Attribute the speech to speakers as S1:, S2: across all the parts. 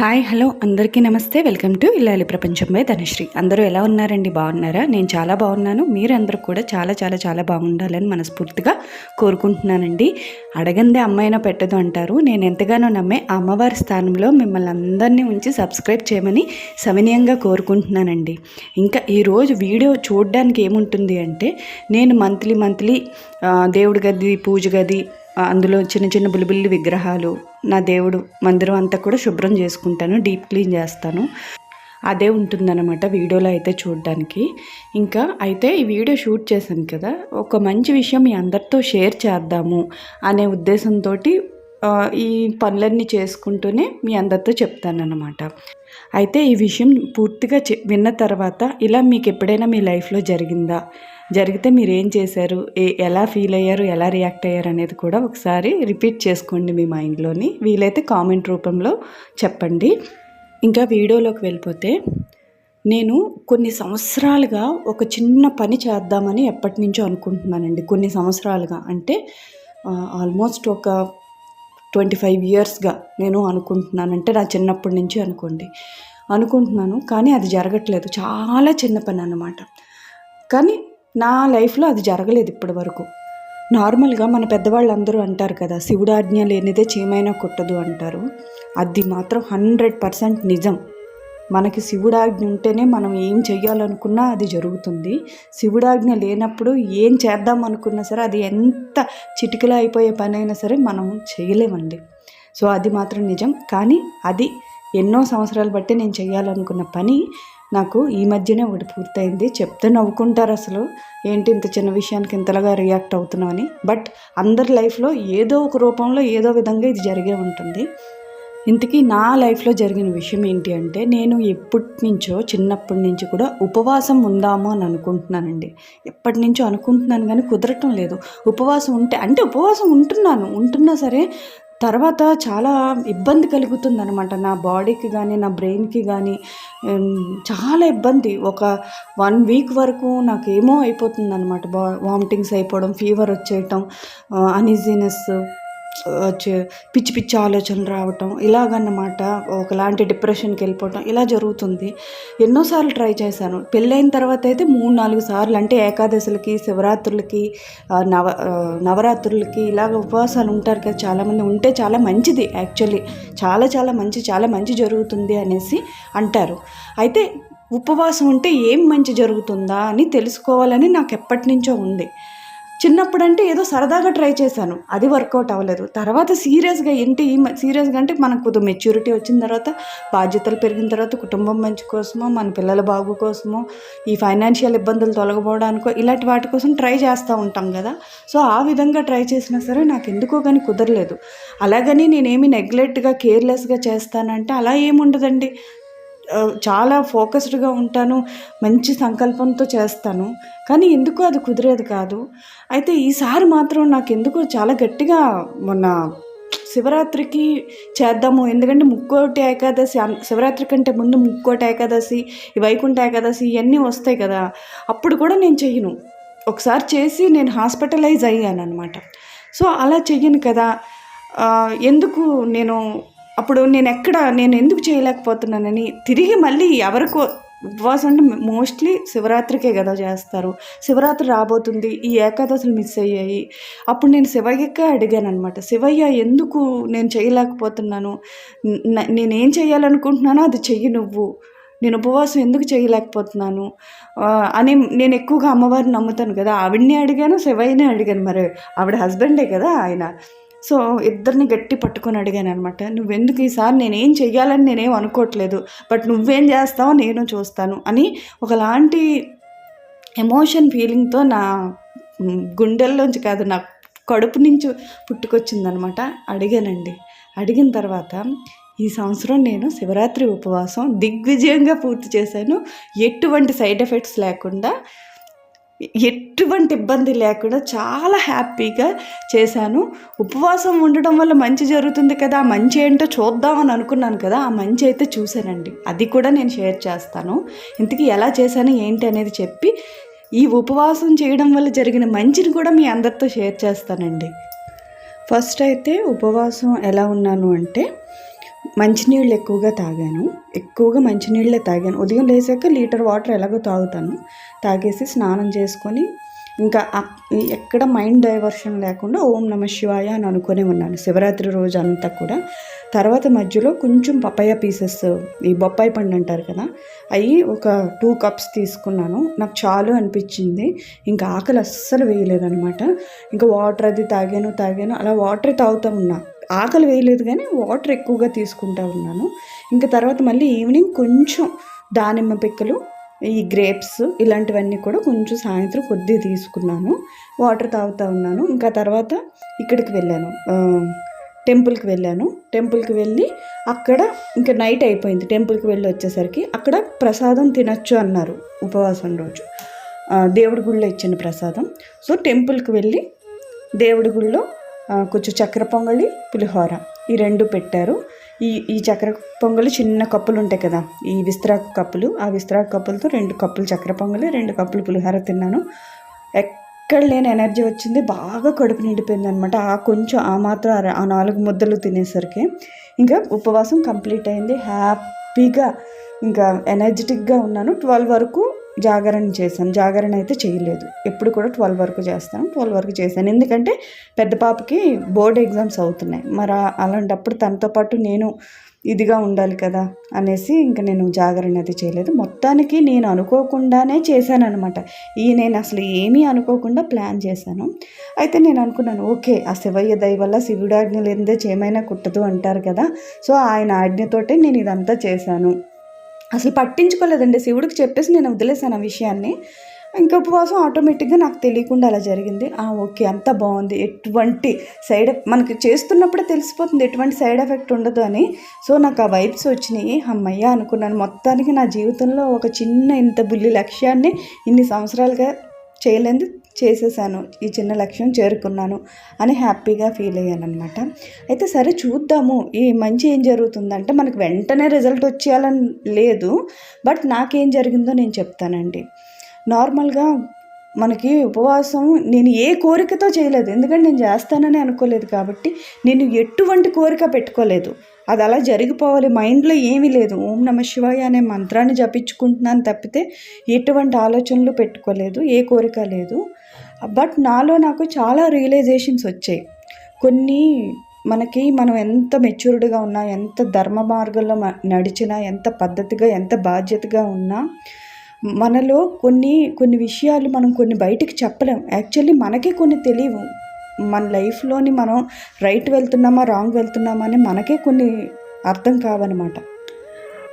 S1: Hi hello అందరికీ నమస్తే. Welcome to ఇల్లాలి ప్రపంచం బై ధనశ్రీ. అందరూ ఎలా ఉన్నారండి? బాగున్నారా? నేను చాలా బాగున్నాను. మీరందరూ కూడా చాలా చాలా చాలా బాగుండాలని మనస్ఫూర్తిగా కోరుకుంటున్నానండి. అడగందే అమ్మాయినా పెట్టదు అంటారు. నేను ఎంతగానో నమ్మే అమ్మవారి స్థానంలో మిమ్మల్ని అందరినీ ఉంచి సబ్స్క్రైబ్ చేయమని సవినీయంగా కోరుకుంటున్నానండి. ఇంకా ఈరోజు వీడియో చూడడానికి ఏముంటుంది అంటే నేను మంత్లీ మంత్లీ దేవుడి గది పూజ గది అందులో చిన్న చిన్న బుల్లిబుల్లి విగ్రహాలు నా దేవుడు మందిరం అంతా కూడా శుభ్రం చేసుకుంటాను డీప్ క్లీన్ చేస్తాను. అదే ఉంటుందన్నమాట వీడియోలో అయితే చూడడానికి. ఇంకా అయితే ఈ వీడియో షూట్ చేశాను కదా ఒక మంచి విషయం మీ అందరితో షేర్ చేద్దాము అనే ఉద్దేశంతో ఈ పనులన్నీ చేసుకుంటూనే మీ అందరితో చెప్తానన్నమాట. అయితే ఈ విషయం పూర్తిగా విన్న తర్వాత ఇలా మీకు ఎప్పుడైనా మీ లైఫ్లో జరిగిందా? జరిగితే మీరు ఏం చేశారు? ఏ ఎలా ఫీల్ అయ్యారు? ఎలా రియాక్ట్ అయ్యారు అనేది కూడా ఒకసారి రిపీట్ చేసుకోండి మీ మైండ్లోని. వీలైతే కామెంట్ రూపంలో చెప్పండి. ఇంకా వీడియోలోకి వెళ్ళిపోతే నేను కొన్ని సంవత్సరాలుగా ఒక చిన్న పని చేద్దామని ఎప్పటి నుంచో అనుకుంటున్నానండి. కొన్ని సంవత్సరాలుగా అంటే ఆల్మోస్ట్ ఒక ట్వంటీ ఫైవ్ ఇయర్స్గా నేను అనుకుంటున్నాను. అంటే నా చిన్నప్పటి నుంచి అనుకోండి. అనుకుంటున్నాను కానీ అది జరగట్లేదు. చాలా చిన్న పని అన్నమాట. కానీ నా లైఫ్లో అది జరగలేదు ఇప్పటి వరకు. నార్మల్గా మన పెద్దవాళ్ళు అందరూ అంటారు కదా శివుడాజ్ఞ లేనిదే చీమైనా కొట్టదు అంటారు. అది మాత్రం హండ్రెడ్ పర్సెంట్ నిజం. మనకి శివుడాజ్ఞ ఉంటేనే మనం ఏం చెయ్యాలనుకున్నా అది జరుగుతుంది. శివుడాజ్ఞ లేనప్పుడు ఏం చేద్దాం అనుకున్నా సరే అది ఎంత చిటికలో అయిపోయే పని అయినా సరే మనం చేయలేమండి. సో అది మాత్రం నిజం. కానీ అది ఎన్నో సంవత్సరాలు బట్టి నేను చేయాలనుకున్న పని నాకు ఈ మధ్యనే ఒకటి పూర్తయింది. చెప్తే నవ్వుకుంటారు అసలు. ఏంటి ఇంత చిన్న విషయానికి ఇంతలాగా రియాక్ట్ అవుతున్నామని బట్ అందరి లైఫ్లో ఏదో ఒక రూపంలో ఏదో విధంగా ఇది జరిగే ఉంటుంది. ఇంతకీ నా లైఫ్లో జరిగిన విషయం ఏంటి అంటే నేను ఎప్పటి నుంచో చిన్నప్పటి నుంచి కూడా ఉపవాసం ఉందాము అని అనుకుంటున్నానండి. ఎప్పటి నుంచో అనుకుంటున్నాను కానీ కుదరటం లేదు. ఉపవాసం ఉంటే అంటే ఉపవాసం ఉంటున్నాను. ఉంటున్నా సరే తర్వాత చాలా ఇబ్బంది కలుగుతుంది అనమాట నా బాడీకి కానీ నా బ్రెయిన్కి కానీ చాలా ఇబ్బంది. ఒక వన్ వీక్ వరకు నాకు ఏమో అయిపోతుంది అనమాట బా వామిటింగ్స్ అయిపోవడం ఫీవర్ వచ్చేయటం అనీజీనెస్ పిచ్చి పిచ్చి ఆలోచనలు రావటం ఇలాగన్నమాట. ఒకలాంటి డిప్రెషన్కి వెళ్ళిపోవటం ఇలా జరుగుతుంది. ఎన్నోసార్లు ట్రై చేశాను. పెళ్ళైన తర్వాత అయితే మూడు నాలుగు సార్లు అంటే ఏకాదశులకి శివరాత్రులకి నవ నవరాత్రులకి ఇలాగ ఉపవాసాలు ఉంటారు కదా చాలామంది. ఉంటే చాలా మంచిది యాక్చువల్లీ. చాలా చాలా మంచి చాలా మంచి జరుగుతుంది అనేసి అంటారు. అయితే ఉపవాసం ఉంటే ఏం మంచి జరుగుతుందా అని తెలుసుకోవాలని నాకు ఎప్పటి నుంచో ఉంది. చిన్నప్పుడు అంటే ఏదో సరదాగా ట్రై చేశాను. అది వర్కౌట్ అవ్వలేదు. తర్వాత సీరియస్గా ఏంటి సీరియస్గా అంటే మనకు కొద్దిగా మెచ్యూరిటీ వచ్చిన తర్వాత బాధ్యతలు పెరిగిన తర్వాత కుటుంబం మంచి కోసమో మన పిల్లల బాగు కోసమో ఈ ఫైనాన్షియల్ ఇబ్బందులు తొలగపోవడానికో ఇలాంటి వాటి కోసం ట్రై చేస్తూ ఉంటాం కదా. సో ఆ విధంగా ట్రై చేసినా సరే నాకు ఎందుకో కానీ కుదరలేదు. అలాగని నేనేమి నెగ్లెక్ట్గా కేర్లెస్గా చేస్తానంటే అలా ఏముండదండి. చాలా ఫోకస్డ్గా ఉంటాను మంచి సంకల్పంతో చేస్తాను. కానీ ఎందుకో అది కుదిరేది కాదు. అయితే ఈసారి మాత్రం నాకు ఎందుకో చాలా గట్టిగా మొన్న శివరాత్రికి చేద్దాము ఎందుకంటే ముక్కోటి ఏకాదశి శివరాత్రి కంటే ముందు ముక్కోటి ఏకాదశి వైకుంఠ ఏకాదశి ఇవన్నీ వస్తాయి కదా అప్పుడు కూడా నేను చెయ్యను. ఒకసారి చేసి నేను హాస్పిటలైజ్ అయ్యాను అనమాట సో అలా చెయ్యను కదా ఎందుకు నేను అప్పుడు నేను ఎక్కడ నేను ఎందుకు చేయలేకపోతున్నానని తిరిగి మళ్ళీ ఎవరికో ఉపవాసం అంటే మోస్ట్లీ శివరాత్రికే కదా చేస్తారు. శివరాత్రి రాబోతుంది ఈ ఏకాదశులు మిస్ అయ్యాయి. అప్పుడు నేను శివయ్యకే అడిగాను అనమాట శివయ్య ఎందుకు నేను చేయలేకపోతున్నాను? నేనేం చేయాలనుకుంటున్నానో అది చెయ్యి నువ్వు. నేను ఉపవాసం ఎందుకు చేయలేకపోతున్నాను? అని నేను ఎక్కువగా అమ్మవారిని నమ్ముతాను కదా. ఆవిడని అడిగాను శివయ్యనే అడిగాను. మరి ఆవిడ హస్బెండే కదా ఆయన. సో ఇద్దరిని గట్టి పట్టుకొని అడిగాను అనమాట నువ్వెందుకు ఈసారి నేనేం చెయ్యాలని నేనేం అనుకోవట్లేదు బట్ నువ్వేం చేస్తావో నేను చూస్తాను అని ఒకలాంటి ఎమోషన్ ఫీలింగ్తో నా గుండెల్లోంచి కాదు నా కడుపు నుంచి పుట్టుకొచ్చిందనమాట అడిగానండి. అడిగిన తర్వాత ఈ సంవత్సరం నేను శివరాత్రి ఉపవాసం దిగ్విజయంగా పూర్తి చేశాను. ఎటువంటి సైడ్ ఎఫెక్ట్స్ లేకుండా ఎటువంటి ఇబ్బంది లేకుండా చాలా హ్యాపీగా చేశాను. ఉపవాసం ఉండడం వల్ల మంచి జరుగుతుంది కదా మంచి ఏంటో చూద్దామని అనుకున్నాను కదా ఆ మంచి అయితే చూశానండి. అది కూడా నేను షేర్ చేస్తాను. ఇంతకీ ఎలా చేశాను ఏంటి అనేది చెప్పి ఈ ఉపవాసం చేయడం వల్ల జరిగిన మంచిని కూడా మీ అందరితో షేర్ చేస్తానండి. ఫస్ట్ అయితే ఉపవాసం ఎలా ఉన్నాను అంటే మంచినీళ్ళు ఎక్కువగా తాగాను. ఎక్కువగా మంచినీళ్ళే తాగాను. ఉదయం లేసాక లీటర్ వాటర్ ఎలాగో తాగుతాను. తాగేసి స్నానం చేసుకొని ఇంకా ఎక్కడ మైండ్ డైవర్షన్ లేకుండా ఓం నమ శివాయ అని అనుకునే ఉన్నాను. శివరాత్రి రోజు అంతా కూడా. తర్వాత మధ్యలో కొంచెం పపాయ పీసెస్ ఈ బొప్పాయి పండు అంటారు కదా అవి ఒక టూ కప్స్ తీసుకున్నాను. నాకు చాలు అనిపించింది. ఇంకా ఆకలి అస్సలు వేయలేదనమాట ఇంకా వాటర్ అది తాగాను తాగాను అలా వాటర్ తాగుతా ఉన్నా. ఆకలి వేయలేదు కానీ వాటర్ ఎక్కువగా తీసుకుంటా ఉన్నాను. ఇంకా తర్వాత మళ్ళీ ఈవినింగ్ కొంచెం దానిమ్మ పిక్కలు ఈ గ్రేప్స్ ఇలాంటివన్నీ కూడా కొంచెం సాయంత్రం కొద్దిగా తీసుకున్నాను. వాటర్ తాగుతూ ఉన్నాను. ఇంకా తర్వాత ఇక్కడికి వెళ్ళాను. టెంపుల్కి వెళ్ళాను. టెంపుల్కి వెళ్ళి అక్కడ ఇంకా నైట్ అయిపోయింది. టెంపుల్కి వెళ్ళి వచ్చేసరికి అక్కడ ప్రసాదం తినచ్చు అన్నారు ఉపవాసం రోజు. దేవుడి గుళ్ళో ఇచ్చిన ప్రసాదం. సో టెంపుల్కి వెళ్ళి దేవుడి గుళ్ళో కొంచెం చక్కెర పొంగలి పులిహోర. ఈ రెండు పెట్టారు. ఈ ఈ చక్కెర పొంగలి చిన్న కప్పులు ఉంటాయి కదా ఈ విస్తరాకు కప్పులు ఆ విస్తరాకు కప్పులతో రెండు కప్పులు చక్కెర పొంగలి రెండు కప్పులు పులిహోర తిన్నాను. ఎక్కడ లేని ఎనర్జీ వచ్చింది బాగా కడుపు నిండిపోయింది అనమాట ఆ కొంచెం ఆ మాత్రం ఆ ఆ నాలుగు ముద్దలు తినేసరికి ఇంకా ఉపవాసం కంప్లీట్ అయింది. హ్యాపీగా ఇంకా ఎనర్జెటిక్గా ఉన్నాను. ట్వెల్వ్ వరకు జాగరణ చేశాను జాగరణ అయితే చేయలేదు. ఎప్పుడు కూడా ట్వెల్వ్ వరకు చేస్తాను. ట్వెల్వ్ వరకు చేశాను. ఎందుకంటే పెద్ద పాపకి బోర్డ్ ఎగ్జామ్స్ అవుతున్నాయి. మరి అలాంటప్పుడు తనతో పాటు నేను ఇదిగా ఉండాలి కదా అనేసి ఇంకా నేను జాగరణ అయితే చేయలేదు. మొత్తానికి నేను అనుకోకుండానే చేశాను అనమాట ఈ నేను అసలు ఏమీ అనుకోకుండా ప్లాన్ చేశాను. అయితే నేను అనుకున్నాను ఓకే ఆ శివయ్య దయ వల్ల శివుడు ఆజ్ఞ లేనిదే చేయమైనా కుట్టదు అంటారు కదా. సో ఆయన ఆజ్ఞతోటే నేను ఇదంతా చేశాను. అసలు పట్టించుకోలేదండి. శివుడికి చెప్పేసి నేను వదిలేసాను ఆ విషయాన్ని. ఇంకా ఉపవాసం ఆటోమేటిక్గా నాకు తెలియకుండా అలా జరిగింది. ఆ ఓకే అంత బాగుంది. ఎటువంటి సైడ్ మనకి చేస్తున్నప్పుడే తెలిసిపోతుంది ఎటువంటి సైడ్ ఎఫెక్ట్ ఉండదు అని. సో నాకు ఆ వైబ్స్ వచ్చినాయి. అమ్మయ్య అనుకున్నాను. మొత్తానికి నా జీవితంలో ఒక చిన్న ఇంత బుల్లి లక్ష్యాన్ని ఇన్ని సంవత్సరాలుగా చేయలేదు చేసేసాను. ఈ చిన్న లక్ష్యం చేరుకున్నాను అని హ్యాపీగా ఫీల్ అయ్యాను అనమాట అయితే సరే చూద్దాము ఈ మంచి ఏం జరుగుతుందంటే మనకు వెంటనే రిజల్ట్ వచ్చేయాలని లేదు బట్ నాకేం జరిగిందో నేను చెప్తానండి. నార్మల్గా మనకి ఉపవాసం నేను ఏ కోరికతో చేయలేదు ఎందుకంటే నేను చేస్తానని అనుకోలేదు కాబట్టి నేను ఎటువంటి కోరిక పెట్టుకోలేదు. అది అలా జరిగిపోవాలి. మైండ్లో ఏమీ లేదు. ఓం నమ శివాయ అనే మంత్రాన్ని జపించుకుంటున్నాను తప్పితే ఎటువంటి ఆలోచనలు పెట్టుకోలేదు ఏ కోరిక లేదు. బట్ నాలో నాకు చాలా రియలైజేషన్స్ వచ్చాయి. కొన్ని మనకి మనం ఎంత మెచ్యూర్డ్గా ఉన్నా ఎంత ధర్మ మార్గంలో మ- నడిచినా ఎంత పద్ధతిగా ఎంత బాధ్యతగా ఉన్నా మనలో కొన్ని కొన్ని విషయాలు మనం కొన్ని బయటికి చెప్పలేం. యాక్చువల్లీ మనకే కొన్ని తెలియవు. మన లైఫ్లోని మనం రైట్ వెళ్తున్నామా రాంగ్ వెళ్తున్నామా అని మనకే కొన్ని అర్థం కావనమాట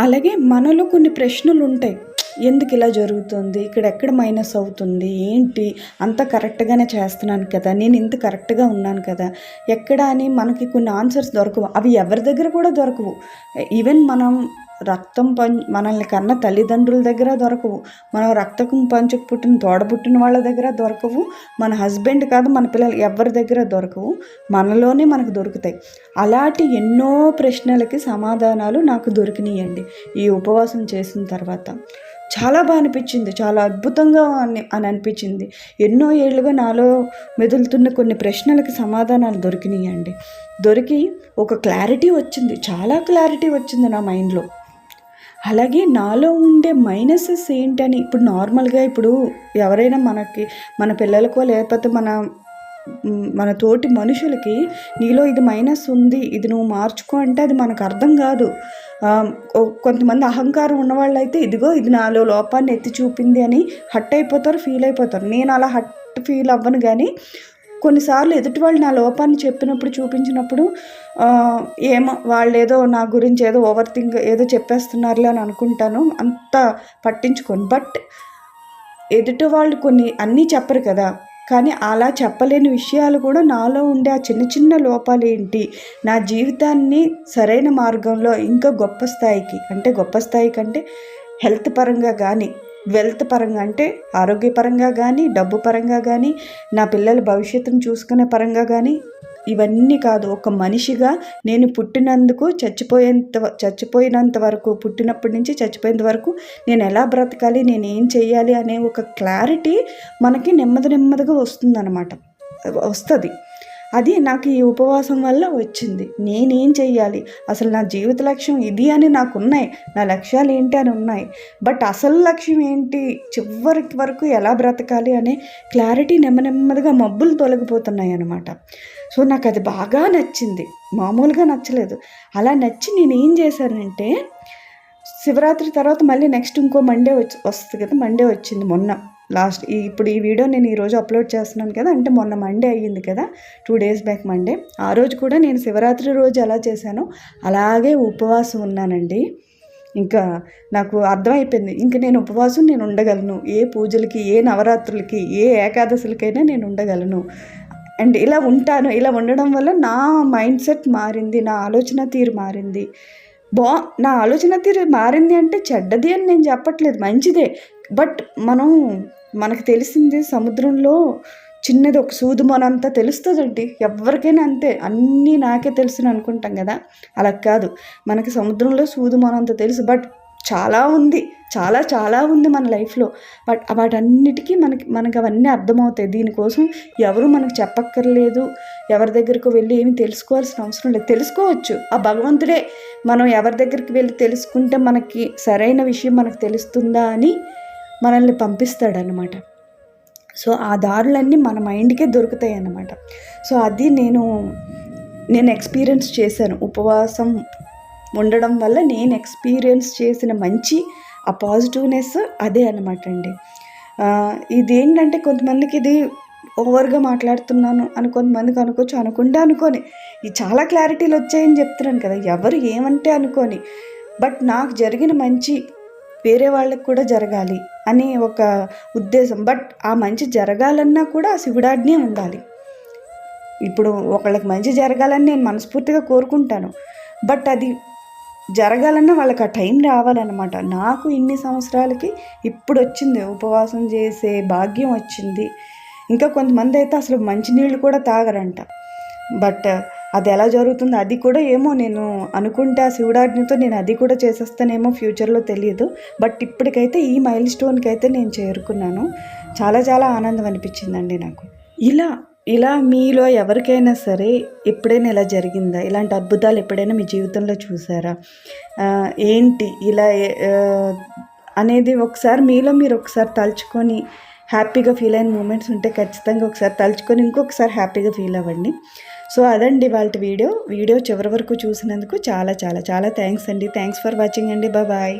S1: అలాగే మనలో కొన్ని ప్రశ్నలు ఉంటాయి ఎందుకు ఇలా జరుగుతుంది? ఇక్కడ ఎక్కడ మైనస్ అవుతుంది? ఏంటి? అంత కరెక్ట్గానే చేస్తున్నాను కదా నేను ఇంత కరెక్ట్గా ఉన్నాను కదా ఎక్కడ అని మనకి కొన్ని ఆన్సర్స్ దొరకవు. అవి ఎవరి దగ్గర కూడా దొరకవు. ఈవెన్ మనం రక్తం పం మనల్ని కన్న తల్లిదండ్రుల దగ్గర దొరకవు. మనం రక్తం పంచుకు పుట్టిన తోడబుట్టిన వాళ్ళ దగ్గర దొరకవు. మన హస్బెండ్ కాదు మన పిల్లలు ఎవరి దగ్గర దొరకవు. మనలోనే మనకు దొరుకుతాయి. అలాంటి ఎన్నో ప్రశ్నలకి సమాధానాలు నాకు దొరికినాయండి ఈ ఉపవాసం చేసిన తర్వాత. చాలా బాగా అనిపించింది. చాలా అద్భుతంగా అని అని అనిపించింది. ఎన్నో ఏళ్ళుగా నాలో మెదులుతున్న కొన్ని ప్రశ్నలకి సమాధానాలు దొరికినాయండి. దొరికి ఒక క్లారిటీ వచ్చింది. చాలా క్లారిటీ వచ్చింది నా మైండ్లో. అలాగే నాలో ఉండే మైనసెస్ ఏంటని ఇప్పుడు నార్మల్గా ఇప్పుడు ఎవరైనా మనకి మన పిల్లలకో లేకపోతే మన మన తోటి మనుషులకి నీలో ఇది మైనస్ ఉంది ఇది నువ్వు మార్చుకో అంటే అది మనకు అర్థం కాదు. కొంతమంది అహంకారం ఉన్నవాళ్ళు అయితే ఇదిగో ఇది నాలో లోపాన్ని ఎత్తి చూపింది అని హట్ అయిపోతారు ఫీల్ అయిపోతారు. నేను అలా హట్ ఫీల్ అవ్వను కానీ కొన్నిసార్లు ఎదుటి వాళ్ళు నా లోపాన్ని చెప్పినప్పుడు చూపించినప్పుడు ఏమో వాళ్ళు ఏదో నా గురించి ఏదో ఓవర్ థింక్ ఏదో చెప్పేస్తున్నారులే అని అనుకుంటాను. అంత పట్టించుకోను. బట్ ఎదుటి వాళ్ళు కొన్ని అన్నీ చెప్పరు కదా. కానీ అలా చెప్పలేని విషయాలు కూడా నాలో ఉండే ఆ చిన్న చిన్న లోపాలు ఏంటి? నా జీవితాన్ని సరైన మార్గంలో ఇంకా గొప్ప స్థాయికి అంటే గొప్ప స్థాయి కంటే హెల్త్ పరంగా కానీ వెల్త్ పరంగా అంటే ఆరోగ్యపరంగా కానీ డబ్బు పరంగా కానీ నా పిల్లల భవిష్యత్తును చూసుకునే పరంగా కానీ ఇవన్నీ కాదు. ఒక మనిషిగా నేను పుట్టినందుకు చచ్చిపోయేంత చచ్చిపోయినంత వరకు పుట్టినప్పటి నుంచి చచ్చిపోయేంత వరకు నేను ఎలా బ్రతకాలి నేను ఏం చేయాలి అనే ఒక క్లారిటీ మనకి నెమ్మది నెమ్మదిగా వస్తుందన్నమాట. వస్తుంది. అది నాకు ఈ ఉపవాసం వల్ల వచ్చింది. నేనేం చెయ్యాలి? అసలు నా జీవిత లక్ష్యం ఇది అని నాకు ఉన్నాయి నా లక్ష్యాలు ఏంటి అని ఉన్నాయి. బట్ అసలు లక్ష్యం ఏంటి? చివరికి వరకు ఎలా బ్రతకాలి అనే క్లారిటీ నెమ్మ నెమ్మదిగా మబ్బులు తొలగిపోతున్నాయి అనమాట సో నాకు అది బాగా నచ్చింది. మామూలుగా నచ్చలేదు. అలా నచ్చి నేను ఏం చేశానంటే శివరాత్రి తర్వాత మళ్ళీ నెక్స్ట్ ఇంకో మండే వచ్చి వస్తుంది కదా మండే వచ్చింది మొన్న. లాస్ట్ ఈ ఇప్పుడు ఈ వీడియో నేను ఈరోజు అప్లోడ్ చేస్తున్నాను కదా అంటే మొన్న మండే అయ్యింది కదా టూ డేస్ బ్యాక్ మండే ఆ రోజు కూడా నేను శివరాత్రి రోజు ఎలా చేశానో అలాగే ఉపవాసం ఉన్నానండి. ఇంకా నాకు అర్థమైపోయింది. ఇంకా నేను ఉపవాసం నేను ఉండగలను. ఏ పూజలకి ఏ నవరాత్రులకి ఏ ఏకాదశులకైనా నేను ఉండగలను. అండ్ ఇలా ఉంటాను. ఇలా ఉండడం వల్ల నా మైండ్ సెట్ మారింది నా ఆలోచన తీరు మారింది. బా నా ఆలోచన తీరు మారింది అంటే చెడ్డది అని నేను చెప్పట్లేదు మంచిదే. బట్ మనం మనకు తెలిసింది సముద్రంలో చిన్నది ఒక సూదు మనంతా తెలుస్తుందండి. ఎవరికైనా అంతే. అన్నీ నాకే తెలుసు అనుకుంటాం కదా. అలా కాదు. మనకి సముద్రంలో సూదు మనంత తెలుసు. బట్ చాలా ఉంది. చాలా చాలా ఉంది మన లైఫ్లో. బట్ వాటన్నిటికీ మనకి మనకి అవన్నీ అర్థమవుతాయి. దీనికోసం ఎవరు మనకు చెప్పక్కర్లేదు. ఎవరి దగ్గరకు వెళ్ళి ఏమి తెలుసుకోవాల్సిన అవసరం లేదు. తెలుసుకోవచ్చు. ఆ భగవంతుడే మనం ఎవరి దగ్గరికి వెళ్ళి తెలుసుకుంటే మనకి సరైన విషయం మనకు తెలుస్తుందా అని మనల్ని పంపిస్తాడనమాట సో ఆ దారులన్నీ మన మైండ్కే దొరుకుతాయి అన్నమాట సో అది నేను నేను ఎక్స్పీరియన్స్ చేశాను. ఉపవాసం ఉండడం వల్ల నేను ఎక్స్పీరియన్స్ చేసిన మంచి ఆ పాజిటివ్నెస్ అదే అనమాట అండి. ఇది ఏంటంటే కొంతమందికి ఇది ఓవర్గా మాట్లాడుతున్నాను అని కొంతమందికి అనుకోవచ్చు అనుకుంటే అనుకోని. ఈ చాలా క్లారిటీలు వచ్చాయని చెప్తున్నాను కదా ఎవరు ఏమంటే అనుకోని. బట్ నాకు జరిగిన మంచి వేరే వాళ్ళకి కూడా జరగాలి అనే ఒక ఉద్దేశం. బట్ ఆ మంచి జరగాలన్నా కూడా ఆ శివుడాజ్ఞే ఉండాలి. ఇప్పుడు ఒకళ్ళకి మంచి జరగాలని నేను మనస్ఫూర్తిగా కోరుకుంటాను. బట్ అది జరగాలన్నా వాళ్ళకి ఆ టైం రావాలన్నమాట. నాకు ఇన్ని సంవత్సరాలకి ఇప్పుడు వచ్చింది ఉపవాసం చేసే భాగ్యం వచ్చింది. ఇంకా కొంతమంది అయితే అసలు మంచినీళ్ళు కూడా తాగరంట. బట్ అది ఎలా జరుగుతుందో అది కూడా ఏమో నేను అనుకుంటే ఆ శివుడాజ్ఞతో నేను అది కూడా చేసేస్తానేమో ఫ్యూచర్లో తెలియదు. బట్ ఇప్పటికైతే ఈ మైల్ స్టోన్కి అయితే నేను చేరుకున్నాను. చాలా చాలా ఆనందం అనిపించిందండి నాకు. ఇలా ఇలా మీలో ఎవరికైనా సరే ఎప్పుడైనా ఇలా జరిగిందా? ఇలాంటి అద్భుతాలు ఎప్పుడైనా మీ జీవితంలో చూసారా? ఏంటి ఇలా అనేది ఒకసారి మీలో మీరు ఒకసారి తలుచుకొని హ్యాపీగా ఫీల్ అయిన మూమెంట్స్ ఉంటే ఖచ్చితంగా ఒకసారి తలుచుకొని ఇంకొకసారి హ్యాపీగా ఫీల్ అవ్వండి. సో అదండి వాళ్ళ వీడియో. వీడియో చివరి వరకు చూసినందుకు చాలా చాలా చాలా థ్యాంక్స్ అండి. థ్యాంక్స్ ఫర్ వాచింగ్ అండి. బాయ్.